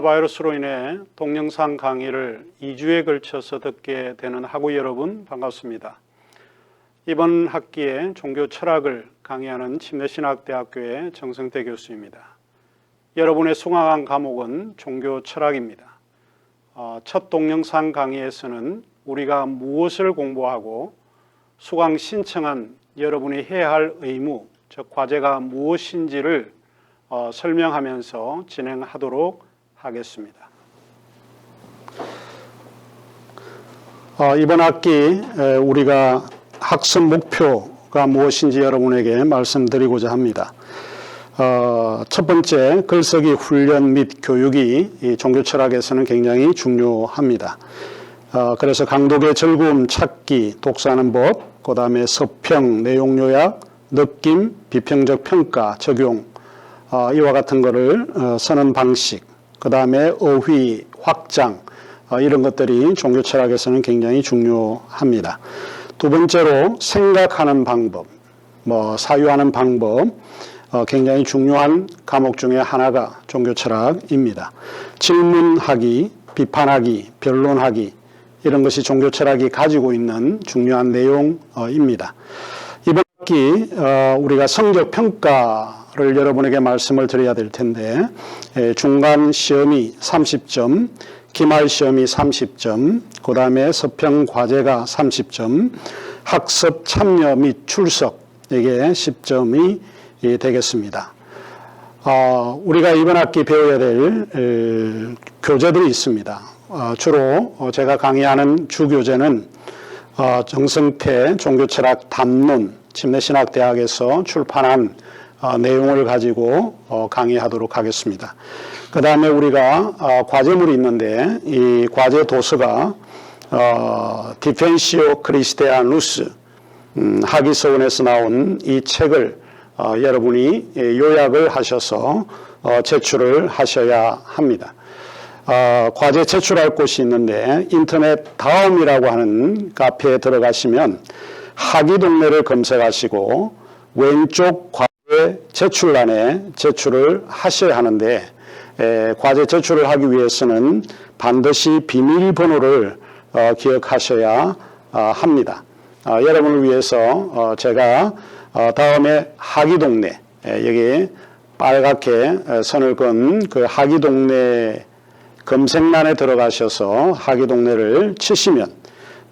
바이러스로 인해 동영상 강의를 2주에 걸쳐서 듣게 되는 학우 여러분 반갑습니다. 이번 학기에 종교 철학을 강의하는 침례신학대학교의 정성태 교수입니다. 여러분의 수강한 과목은 종교 철학입니다. 어, 첫 동영상 강의에서는 우리가 무엇을 공부하고 수강 신청한 여러분이 해야 할 의무, 즉 과제가 무엇인지를 어, 설명하면서 진행하도록 하겠습니다. 어, 이번 학기 에, 우리가 학습 목표가 무엇인지 여러분에게 말씀드리고자 합니다. 어, 첫 번째 글쓰기 훈련 및 교육이 이 종교 철학에서는 굉장히 중요합니다. 어, 그래서 강독의 즐거움 찾기, 독서하는 법, 그 다음에 서평, 내용 요약, 느낌, 비평적 평가, 적용, 어, 이와 같은 거를 어, 쓰는 방식, 그 다음에 어휘, 확장, 어, 이런 것들이 종교 철학에서는 굉장히 중요합니다. 두 번째로 생각하는 방법, 뭐 사유하는 방법, 어, 굉장히 중요한 과목 중에 하나가 종교 철학입니다. 질문하기, 비판하기, 변론하기 이런 것이 종교 철학이 가지고 있는 중요한 내용입니다. 이번 학기 어, 우리가 성적 평가 를 여러분에게 말씀을 드려야 될 텐데 에, 중간 시험이 30점, 기말 시험이 30점, 그 다음에 서평 과제가 30점, 학습 참여 및 출석 이게 10점이 되겠습니다. 어, 우리가 이번 학기 배워야 될 에, 교재들이 있습니다. 어, 주로 어, 제가 강의하는 주 교재는 어, 정성태 종교철학 담론 침례신학대학에서 출판한 어, 내용을 가지고 어, 강의하도록 하겠습니다. 그 다음에 우리가 어, 과제물이 있는데 이 과제 도서가 어, 디펜시오 크리스테아누스 음, 하기서원에서 나온 이 책을 어, 여러분이 예, 요약을 하셔서 어, 제출을 하셔야 합니다. 어, 과제 제출할 곳이 있는데 인터넷 다음이라고 하는 카페에 들어가시면 학위 동네를 검색하시고 왼쪽 과 제 제출란에 제출을 하셔야 하는데 에, 과제 제출을 하기 위해서는 반드시 비밀번호를 어, 기억하셔야 어, 합니다. 어, 여러분을 위해서 어, 제가 어, 다음에 학위 동네 에, 여기 빨갛게 에, 선을 건그 학위 동네 검색란에 들어가셔서 학위 동네를 치시면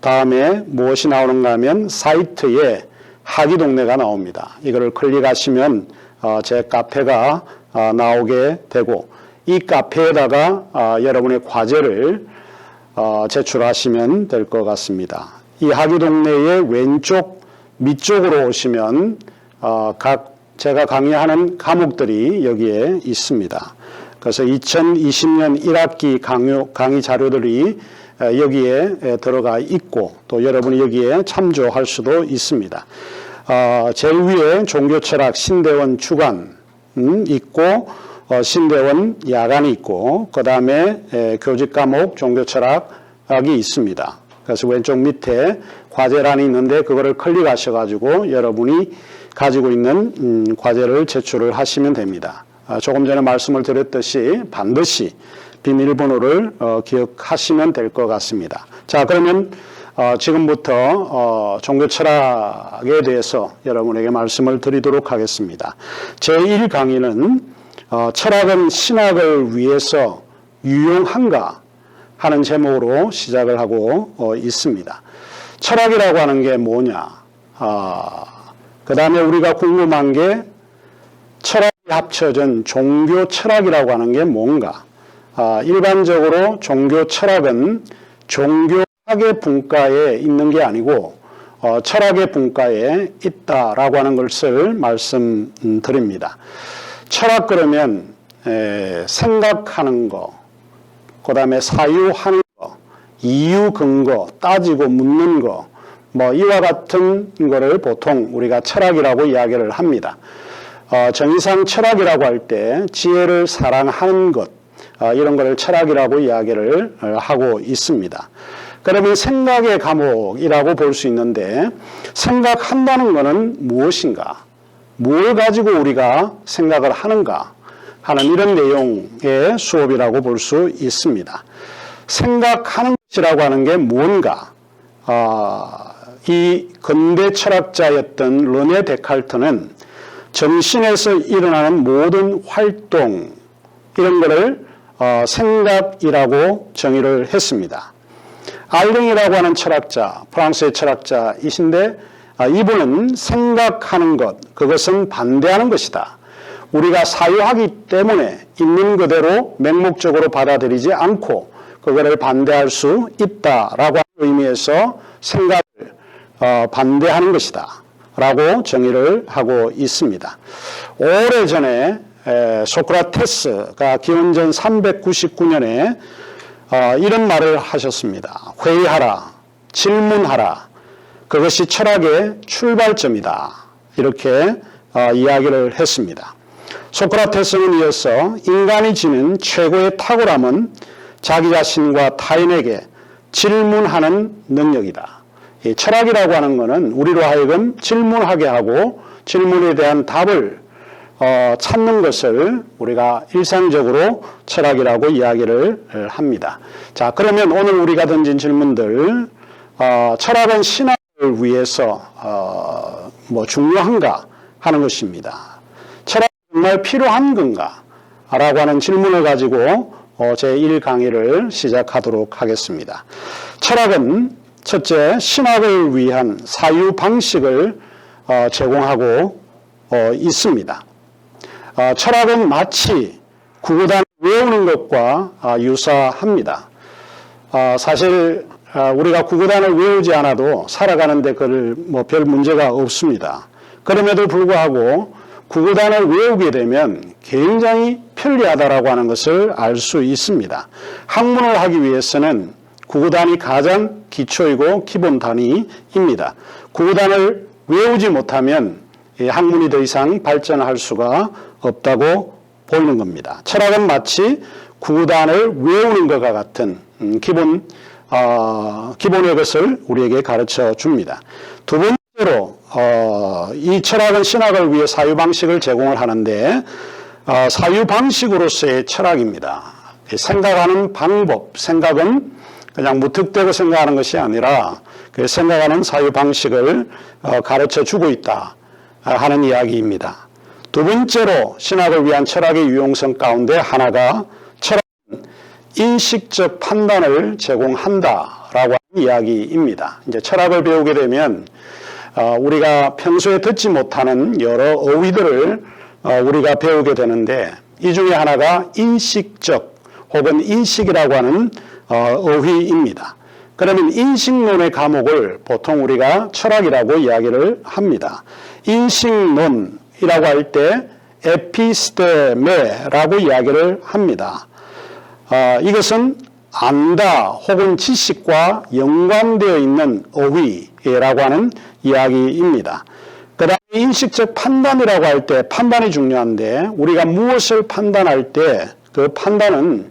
다음에 무엇이 나오는가 하면 사이트에 학위 동네가 나옵니다. 이거를 클릭하시면 어, 제 카페가 어, 나오게 되고 이 카페에다가 어, 여러분의 과제를 어, 제출하시면 될 것 같습니다. 이 학위 동네의 왼쪽 밑쪽으로 오시면 어, 각 제가 강의하는 과목들이 여기에 있습니다. 그래서 2020년 1학기 강요, 강의 자료들이 에, 여기에 에, 들어가 있고 또 여러분이 여기에 참조할 수도 있습니다. 어, 제일 위에 종교철학 신대원 주간 음, 있고 어, 신대원 야간이 있고 그 다음에 교직 과목 종교철학이 있습니다. 그래서 왼쪽 밑에 과제란이 있는데 그거를 클릭하셔가지고 여러분이 가지고 있는 음, 과제를 제출을 하시면 됩니다. 아, 조금 전에 말씀을 드렸듯이 반드시 비밀번호를 어, 기억하시면 될 것 같습니다. 자, 그러면 어, 지금부터 어, 종교 철학에 대해서 여러분에게 말씀을 드리도록 하겠습니다. 제1 강의는 어, 철학은 신학을 위해서 유용한가 하는 제목으로 시작을 하고 어, 있습니다. 철학이라고 하는 게 뭐냐? 아, 그 다음에 우리가 궁금한 게 철학이 합쳐진 종교 철학이라고 하는 게 뭔가? 아, 일반적으로 종교 철학은 종교학의 분과에 있는 게 아니고 어, 철학의 분과에 있다라고 하는 것을 말씀드립니다. 철학 그러면 에, 생각하는 거, 그 다음에 사유하는 거, 이유 근거, 따지고 묻는 거, 뭐 이와 같은 거를 보통 우리가 철학이라고 이야기를 합니다. 어, 정의상 철학이라고 할 때 지혜를 사랑하는 것 어, 이런 것을 철학이라고 이야기를 어, 하고 있습니다. 그러면 생각의 과목이라고 볼 수 있는데 생각한다는 것은 무엇인가? 뭘 가지고 우리가 생각을 하는가? 하는 이런 내용의 수업이라고 볼 수 있습니다. 생각하는 것이라고 하는 게 뭔가? 아, 이 근대 철학자였던 르네 데칼트는 정신에서 일어나는 모든 활동 이런 것을 어, 생각이라고 정의를 했습니다. 알랭이라고 하는 철학자, 프랑스의 철학자이신데 아, 이분은 생각하는 것, 그것은 반대하는 것이다. 우리가 사유하기 때문에 있는 그대로 맹목적으로 받아들이지 않고 그거를 반대할 수 있다라고 의미에서 생각을 어, 반대하는 것이다. 라고 정의를 하고 있습니다. 오래전에 에, 소크라테스가 기원전 399년에 어, 이런 말을 하셨습니다. 회의하라, 질문하라. 그것이 철학의 출발점이다. 이렇게 어, 이야기를 했습니다. 소크라테스는 이어서 인간이 지닌 최고의 탁월함은 자기 자신과 타인에게 질문하는 능력이다. 이 철학이라고 하는 것은 우리로 하여금 질문하게 하고 질문에 대한 답을 어, 찾는 것을 우리가 일상적으로 철학이라고 이야기를 합니다. 자, 그러면 오늘 우리가 던진 질문들, 어, 철학은 신앙을 위해서 어, 뭐 중요한가 하는 것입니다. 철학 정말 필요한 건가? 라고 하는 질문을 가지고 어, 제1 강의를 시작하도록 하겠습니다. 철학은 첫째, 신학을 위한 사유 방식을 어, 제공하고 어, 있습니다. 어, 철학은 마치 구구단 외우는 것과 아, 유사합니다. 아, 사실 아, 우리가 구구단을 외우지 않아도 살아가는데 그걸 뭐별 문제가 없습니다. 그럼에도 불구하고 구구단을 외우게 되면 굉장히 편리하다라고 하는 것을 알 수 있습니다. 학문을 하기 위해서는 구구단이 가장 기초이고 기본 단위입니다. 구구단을 외우지 못하면 이 학문이 더 이상 발전할 수가 없다고 보이는 겁니다. 철학은 마치 구단을 외우는 것과 같은 음, 기본 어, 기본의 것을 우리에게 가르쳐 줍니다. 두 번째로 어, 이 철학은 신학을 위해 사유 방식을 제공을 하는데 어, 사유 방식으로서의 철학입니다. 생각하는 방법, 생각은 그냥 무턱대고 생각하는 것이 아니라 그 생각하는 사유 방식을 어, 가르쳐 주고 있다 하는 이야기입니다. 두 번째로 신학을 위한 철학의 유용성 가운데 하나가 철학은 인식적 판단을 제공한다라고 하는 이야기입니다. 이제 철학을 배우게 되면 어, 우리가 평소에 듣지 못하는 여러 어휘들을 어, 우리가 배우게 되는데 이 중에 하나가 인식적 혹은 인식이라고 하는 어, 어휘입니다. 그러면 인식론의 과목을 보통 우리가 철학이라고 이야기를 합니다. 인식론 이라고 할 때 에피스테메라고 이야기를 합니다. 어, 이것은 안다 혹은 지식과 연관되어 있는 어휘라고 하는 이야기입니다. 그 다음에 인식적 판단이라고 할 때 판단이 중요한데 우리가 무엇을 판단할 때 그 판단은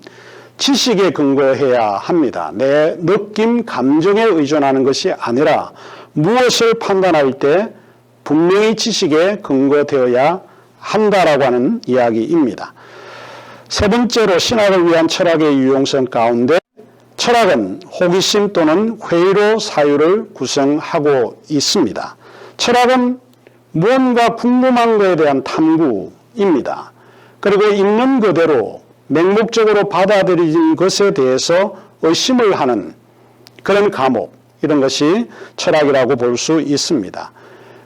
지식에 근거해야 합니다. 내 느낌, 감정에 의존하는 것이 아니라 무엇을 판단할 때 분명히 지식에 근거되어야 한다라고 하는 이야기입니다. 세 번째로 신학을 위한 철학의 유용성 가운데 철학은 호기심 또는 회의로 사유를 구성하고 있습니다. 철학은 무언가 궁금한 것에 대한 탐구입니다. 그리고 있는 그대로 맹목적으로 받아들인 것에 대해서 의심을 하는 그런 과목, 이런 것이 철학이라고 볼 수 있습니다.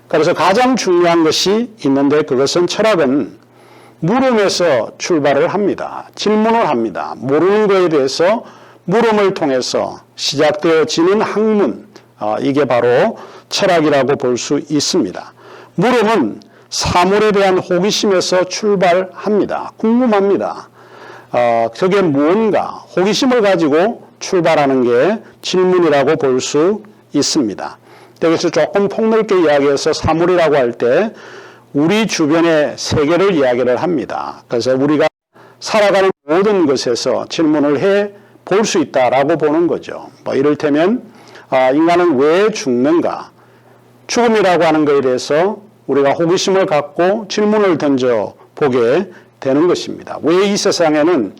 그래서 가장 중요한 것이 있는데 그것은 철학은 물음에서 출발을 합니다. 질문을 합니다. 모르는 것에 대해서 물음을 통해서 시작되어지는 학문, 어, 이게 바로 철학이라고 볼 수 있습니다. 물음은 사물에 대한 호기심에서 출발합니다. 궁금합니다. 어, 그게 무언가 호기심을 가지고 출발하는 게 질문이라고 볼 수 있습니다. 여기서 조금 폭넓게 이야기해서 사물이라고 할 때 우리 주변의 세계를 이야기를 합니다. 그래서 우리가 살아가는 모든 것에서 질문을 해 볼 수 있다라고 보는 거죠. 뭐 이를테면 아, 인간은 왜 죽는가? 죽음이라고 하는 것에 대해서 우리가 호기심을 갖고 질문을 던져 보게 되는 것입니다. 왜 이 세상에는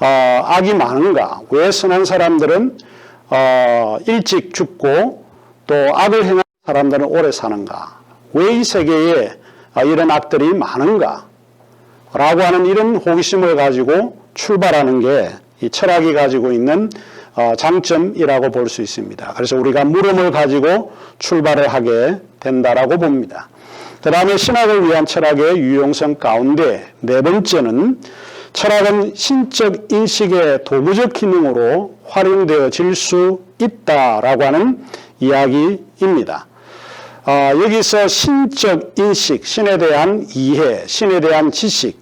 어, 악이 많은가? 왜 선한 사람들은 어, 일찍 죽고 또 악을 행하는 사람들은 오래 사는가? 왜 이 세계에 어, 이런 악들이 많은가? 라고 하는 이런 호기심을 가지고 출발하는 게 이 철학이 가지고 있는 어, 장점이라고 볼 수 있습니다. 그래서 우리가 물음을 가지고 출발을 하게 된다라고 봅니다. 그 다음에 신학을 위한 철학의 유용성 가운데 네 번째는 철학은 신적 인식의 도구적 기능으로 활용되어질 수 있다라고 하는 이야기입니다. 어, 여기서 신적 인식, 신에 대한 이해, 신에 대한 지식,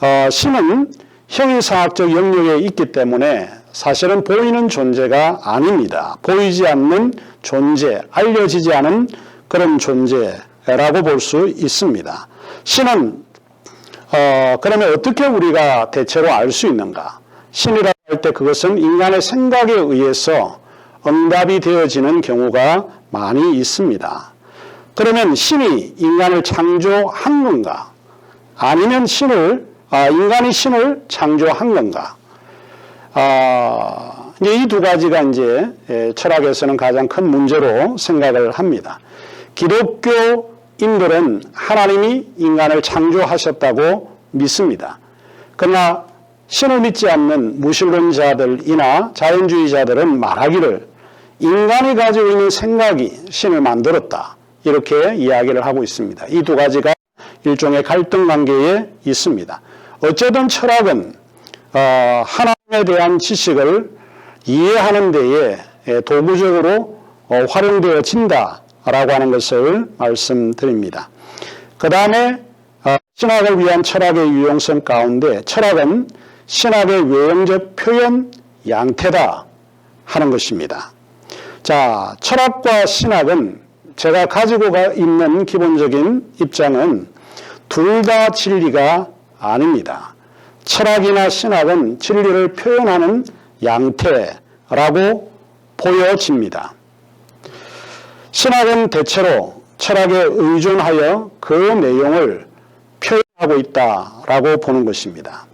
어, 신은 형이상학적 영역에 있기 때문에 사실은 보이는 존재가 아닙니다. 보이지 않는 존재, 알려지지 않은 그런 존재라고 볼 수 있습니다. 신은 어, 그러면 어떻게 우리가 대체로 알 수 있는가? 신이라고 할 때 그것은 인간의 생각에 의해서 응답이 되어지는 경우가 많이 있습니다. 그러면 신이 인간을 창조한 건가? 아니면 신을 아, 인간이 신을 창조한 건가? 아, 이제 이 두 가지가 이제 예, 철학에서는 가장 큰 문제로 생각을 합니다. 기독교인들은 하나님이 인간을 창조하셨다고 믿습니다. 그러나 신을 믿지 않는 무신론자들이나 자연주의자들은 말하기를 인간이 가지고 있는 생각이 신을 만들었다. 이렇게 이야기를 하고 있습니다. 이 두 가지가 일종의 갈등 관계에 있습니다. 어쨌든 철학은 어, 하나님에 대한 지식을 이해하는 데에 예, 도구적으로 어, 활용되어진다라고 하는 것을 말씀드립니다. 그 다음에 어, 신학을 위한 철학의 유용성 가운데 철학은 신학의 외형적 표현 양태다 하는 것입니다. 자, 철학과 신학은 제가 가지고 있는 기본적인 입장은 둘 다 진리가 아닙니다. 철학이나 신학은 진리를 표현하는 양태라고 보여집니다. 신학은 대체로 철학에 의존하여 그 내용을 표현하고 있다라고 보는 것입니다.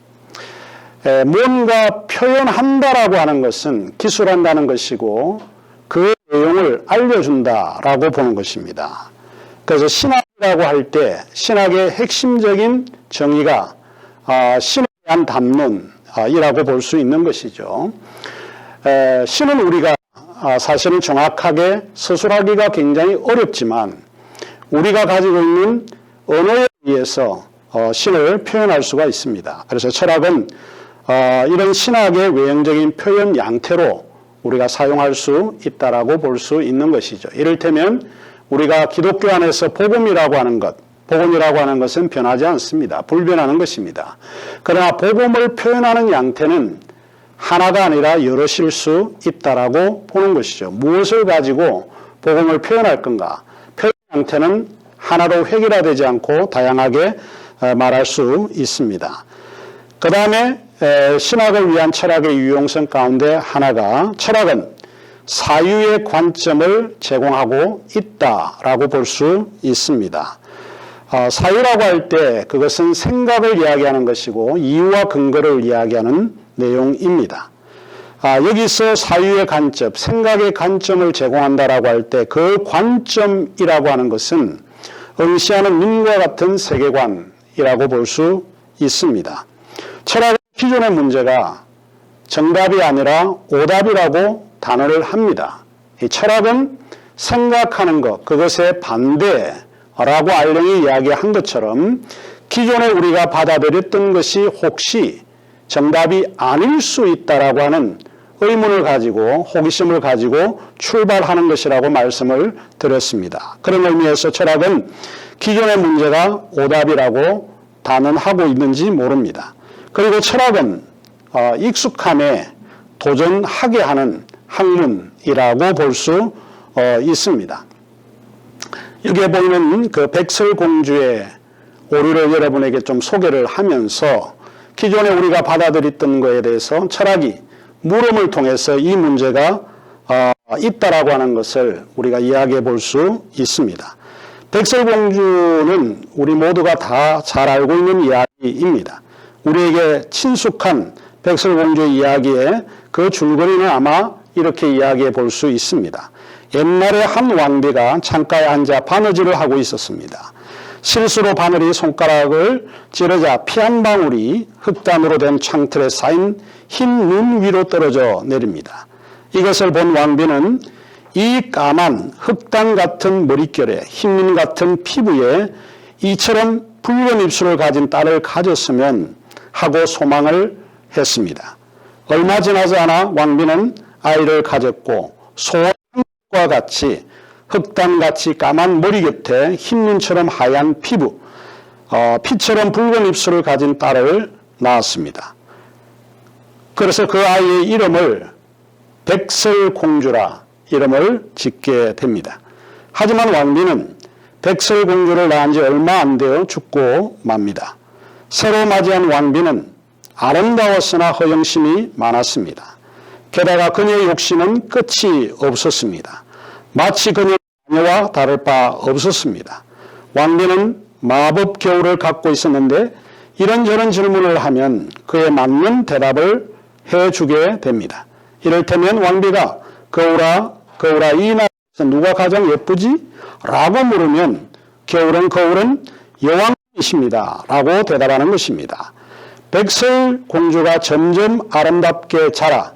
뭔가 표현한다라고 하는 것은 기술한다는 것이고 그 내용을 알려준다라고 보는 것입니다. 그래서 신학이라고 할 때 신학의 핵심적인 정의가 아, 신에 대한 담론이라고 볼 수 있는 것이죠. 신은 우리가 아, 사실은 정확하게 서술하기가 굉장히 어렵지만 우리가 가지고 있는 언어에 의해서 어, 신을 표현할 수가 있습니다. 그래서 철학은 어, 이런 신학의 외형적인 표현 양태로 우리가 사용할 수 있다라고 볼 수 있는 것이죠. 이를테면 우리가 기독교 안에서 복음이라고 하는 것, 복음이라고 하는 것은 변하지 않습니다. 불변하는 것입니다. 그러나 복음을 표현하는 양태는 하나가 아니라 여럿일 수 있다라고 보는 것이죠. 무엇을 가지고 복음을 표현할 건가? 표현 양태는 하나로 획일화되지 않고 다양하게 어, 말할 수 있습니다. 그 다음에 신학을 위한 철학의 유용성 가운데 하나가 철학은 사유의 관점을 제공하고 있다라고 볼 수 있습니다. 어, 사유라고 할 때 그것은 생각을 이야기하는 것이고 이유와 근거를 이야기하는 내용입니다. 아, 여기서 사유의 관점, 생각의 관점을 제공한다라고 할 때 그 관점이라고 하는 것은 응시하는 눈과 같은 세계관이라고 볼 수 있습니다. 철학의 기존의 문제가 정답이 아니라 오답이라고 단어를 합니다. 이 철학은 생각하는 것, 그것의 반대라고 알령이 이야기한 것처럼 기존에 우리가 받아들였던 것이 혹시 정답이 아닐 수 있다라고 하는 의문을 가지고 호기심을 가지고 출발하는 것이라고 말씀을 드렸습니다. 그런 의미에서 철학은 기존의 문제가 오답이라고 단언하고 있는지 모릅니다. 그리고 철학은 어, 익숙함에 도전하게 하는 학문이라고 볼수 어, 있습니다. 여기에 보이는 그 백설공주의 오류를 여러분에게 좀 소개를 하면서 기존에 우리가 받아들였던 것에 대해서 철학이 물음을 통해서 이 문제가 어, 있다라고 하는 것을 우리가 이야기해 볼 수 있습니다. 백설공주는 우리 모두가 다 잘 알고 있는 이야기입니다. 우리에게 친숙한 백설공주 이야기의 그 줄거리는 아마 이렇게 이야기해 볼 수 있습니다. 옛날에 한 왕비가 창가에 앉아 바느질을 하고 있었습니다. 실수로 바늘이 손가락을 찌르자 피 한 방울이 흙단으로 된 창틀에 쌓인 흰 눈 위로 떨어져 내립니다. 이것을 본 왕비는 이 까만 흙단 같은 머릿결에 흰눈 같은 피부에 이처럼 붉은 입술을 가진 딸을 가졌으면 하고 소망을 했습니다. 얼마 지나지 않아 왕비는 아이를 가졌고 소와 같이 흑단같이 까만 머리 곁에 흰눈처럼 하얀 피부, 어, 피처럼 붉은 입술을 가진 딸을 낳았습니다. 그래서 그 아이의 이름을 백설공주라 이름을 짓게 됩니다. 하지만 왕비는 백설공주를 낳은 지 얼마 안 되어 죽고 맙니다. 새로 맞이한 왕비는 아름다웠으나 허영심이 많았습니다. 게다가 그녀의 욕심은 끝이 없었습니다. 마치 그녀의 자녀와 다를 바 없었습니다. 왕비는 마법 겨울을 갖고 있었는데 이런저런 질문을 하면 그에 맞는 대답을 해주게 됩니다. 이를테면 왕비가 거울아, 거울아 이 나라에서 누가 가장 예쁘지? 라고 물으면 겨울은 거울은 여왕 이십니다. 라고 대답하는 것입니다. 백설 공주가 점점 아름답게 자라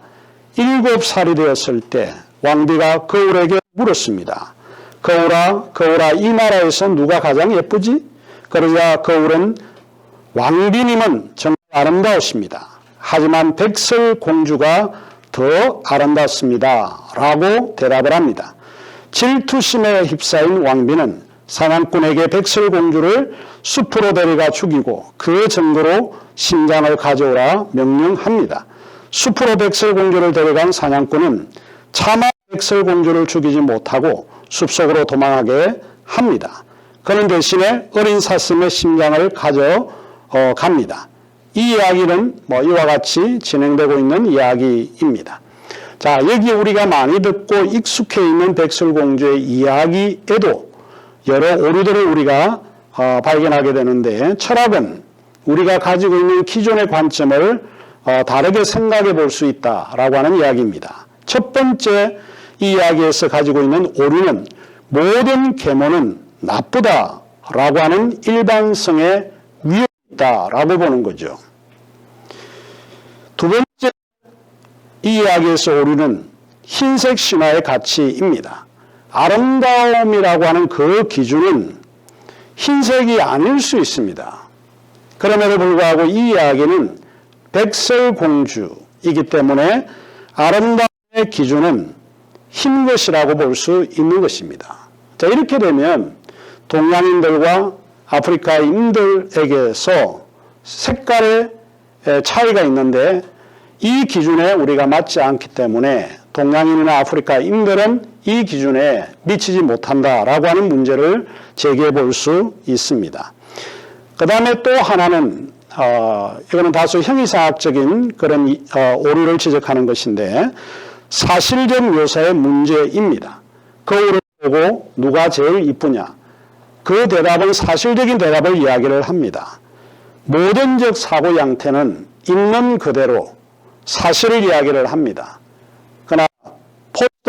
일곱 살이 되었을 때 왕비가 거울에게 물었습니다. 거울아, 거울아, 이 나라에서 누가 가장 예쁘지? 그러자 거울은 왕비님은 정말 아름다우십니다. 하지만 백설 공주가 더 아름답습니다. 라고 대답을 합니다. 질투심에 휩싸인 왕비는 사냥꾼에게 백설공주를 숲으로 데려가 죽이고 그 증거로 심장을 가져오라 명령합니다. 숲으로 백설공주를 데려간 사냥꾼은 차마 백설공주를 죽이지 못하고 숲속으로 도망하게 합니다. 그는 대신에 어린 사슴의 심장을 가져 어, 갑니다. 이 이야기는 뭐 이와 같이 진행되고 있는 이야기입니다. 자, 여기 우리가 많이 듣고 익숙해 있는 백설공주의 이야기에도 여러 오류들을 우리가 어, 발견하게 되는데 철학은 우리가 가지고 있는 기존의 관점을 어, 다르게 생각해 볼 수 있다라고 하는 이야기입니다. 첫 번째 이 이야기에서 가지고 있는 오류는 모든 계모는 나쁘다라고 하는 일반성의 위험이 있다라고 보는 거죠. 두 번째 이 이야기에서 오류는 흰색 신화의 가치입니다. 아름다움이라고 하는 그 기준은 흰색이 아닐 수 있습니다. 그럼에도 불구하고 이 이야기는 백설 공주이기 때문에 아름다움의 기준은 흰 것이라고 볼 수 있는 것입니다. 자, 이렇게 되면 동양인들과 아프리카인들에게서 색깔의 차이가 있는데 이 기준에 우리가 맞지 않기 때문에 동양인이나 아프리카인들은 이 기준에 미치지 못한다라고 하는 문제를 제기해 볼 수 있습니다. 그 다음에 또 하나는 어, 이거는 다소 형이상학적인 그런 어, 오류를 지적하는 것인데 사실적 묘사의 문제입니다. 거울을 보고 누가 제일 이쁘냐? 그 대답은 사실적인 대답을 이야기를 합니다. 모든적 사고 양태는 있는 그대로 사실을 이야기를 합니다.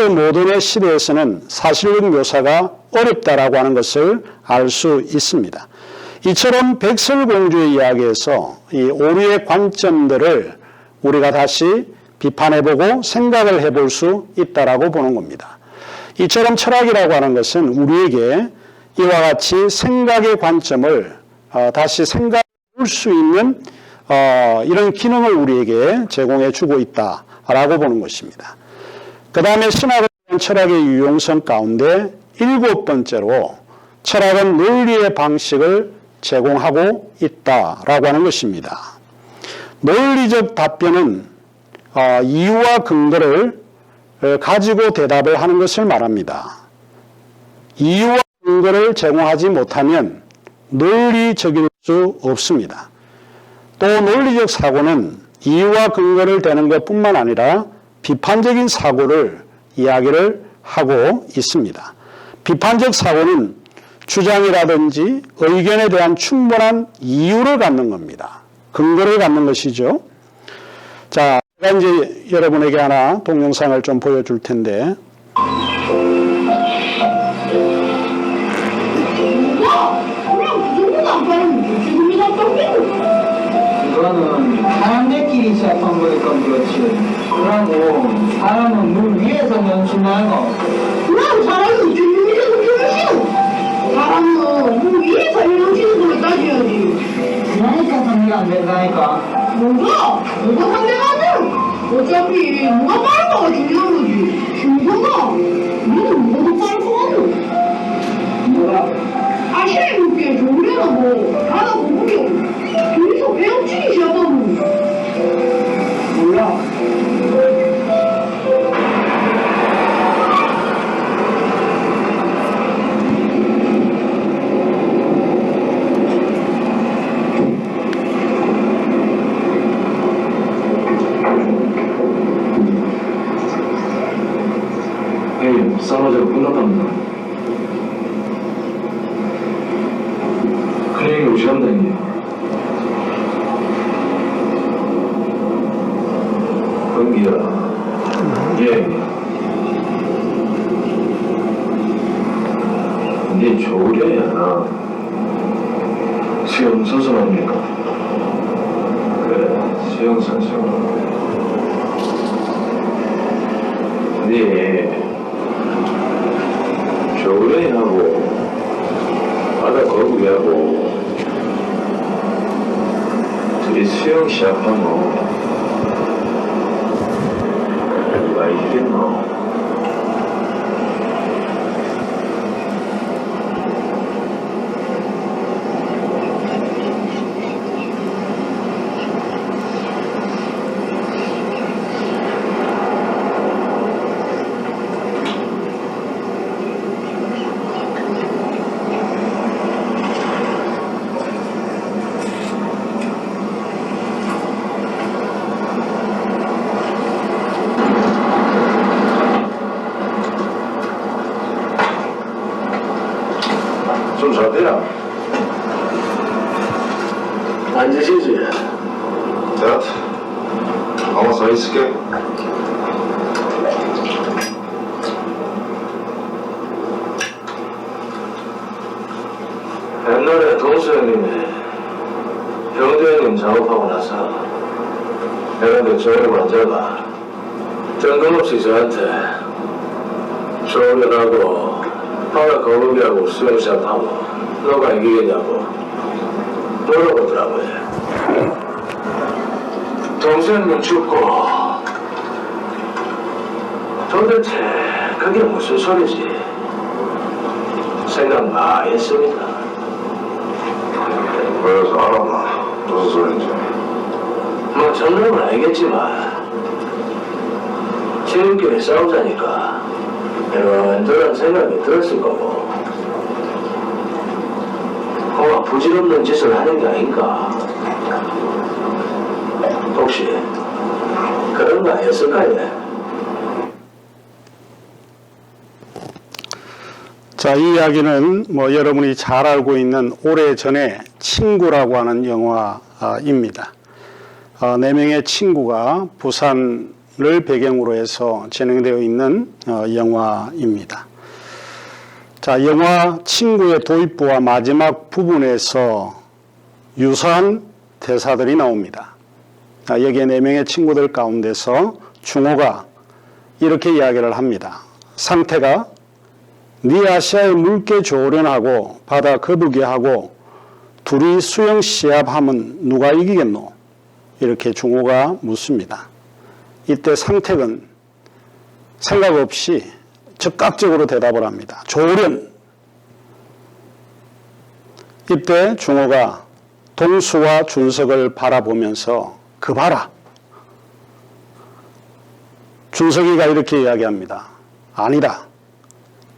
그러나 포스트 모던의 시대에서는 사실적 묘사가 어렵다라고 하는 것을 알 수 있습니다. 이처럼 백설공주의 이야기에서 이 오류의 관점들을 우리가 다시 비판해보고 생각을 해볼 수 있다라고 보는 겁니다. 이처럼 철학이라고 하는 것은 우리에게 이와 같이 생각의 관점을 어, 다시 생각할 수 있는 어, 이런 기능을 우리에게 제공해 주고 있다라고 보는 것입니다. 그 다음에 신학을 위한 철학의 유용성 가운데 일곱 번째로 철학은 논리의 방식을 제공하고 있다라고 하는 것입니다. 논리적 답변은 어, 이유와 근거를 어, 가지고 대답을 하는 것을 말합니다. 이유와 근거를 제공하지 못하면 논리적일 수 없습니다. 또 논리적 사고는 이유와 근거를 대는 것뿐만 아니라 비판적인 사고를 이야기를 하고 있습니다. 비판적 사고는 주장이라든지 의견에 대한 충분한 이유를 갖는 겁니다. 근거를 갖는 것이죠. 자, 제가 이제 여러분에게 하나 동영상을 좀 보여줄 텐데, 시작한 거니까 그렇지. 그러고 사람은 물 위에서 연출하고 그럼 사람은 지금이라도 키우시오 사람은 물 위에서 이루어지는 걸 따져야지 그러니까 상의가 안 된다니까. 뭐가? 뭐가 상대가냐? 어차피 누가 빠른가가 중요한 거지 니는 누가 더 빠른 거 같노? 뭐라? 아시아 이렇게 조리나 뭐 하다 보면 둘이서 배움치기 시작하고 몰라. 에이, 싸가지고 끝났답니다. 큰형이 오시간다니. 은기야. 예. 네 조울이야. 수영 선수 아닙니까? 그래, 수영 선수. 네. 겨울에하고 바다 거북이하고 둘이 수영 시합하면 누가 이기겠노? 좀 잘되라 앉으시지 자, 가만 서 있을게. 옛날에 동수 형님이 형도 형님 작업하고 나서 그 조용 환자가 뜬금없이 저한테 조울하고 바다 거북이하고 수영 시합하고 너가 이기겠냐고 물어보더라고요. 동생은 죽고 도대체 그게 무슨 소리지? 생각 많이 했습니다. 그래서 알았나? 무슨 소린지. 뭐 전문은 알겠지만 지름길에 싸우자니까 이런 저런 생각이 들었을 거고 아마 부질없는 짓을 하는 게 아닌가 혹시 그런 거 아니었을까요? 자, 이 이야기는 뭐 여러분이 잘 알고 있는 오래 전에 친구라고 하는 영화입니다. 어, 네 명의 친구가 부산을 배경으로 해서 진행되어 있는 어, 영화입니다. 자, 영화 친구의 도입부와 마지막 부분에서 유사한 대사들이 나옵니다. 아, 여기에 네 명의 친구들 가운데서 중호가 이렇게 이야기를 합니다. 상태가 네 아시아의 물개 조련하고 바다 거북이하고 둘이 수영 시합하면 누가 이기겠노? 이렇게 중호가 묻습니다. 이때 상택은 생각 없이 즉각적으로 대답을 합니다. 조련. 이때 중호가 동수와 준석을 바라보면서 그 봐라. 준석이가 이렇게 이야기합니다. 아니다.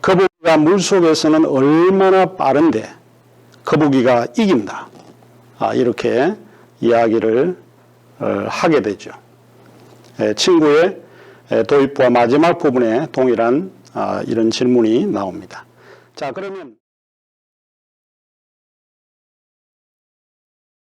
거북이가 물속에서는 얼마나 빠른데 거북이가 이긴다. 아, 이렇게 이야기를 어, 하게 되죠. 에, 친구의 에, 도입부와 마지막 부분에 동일한 아, 이런 질문이 나옵니다. 자, 그러면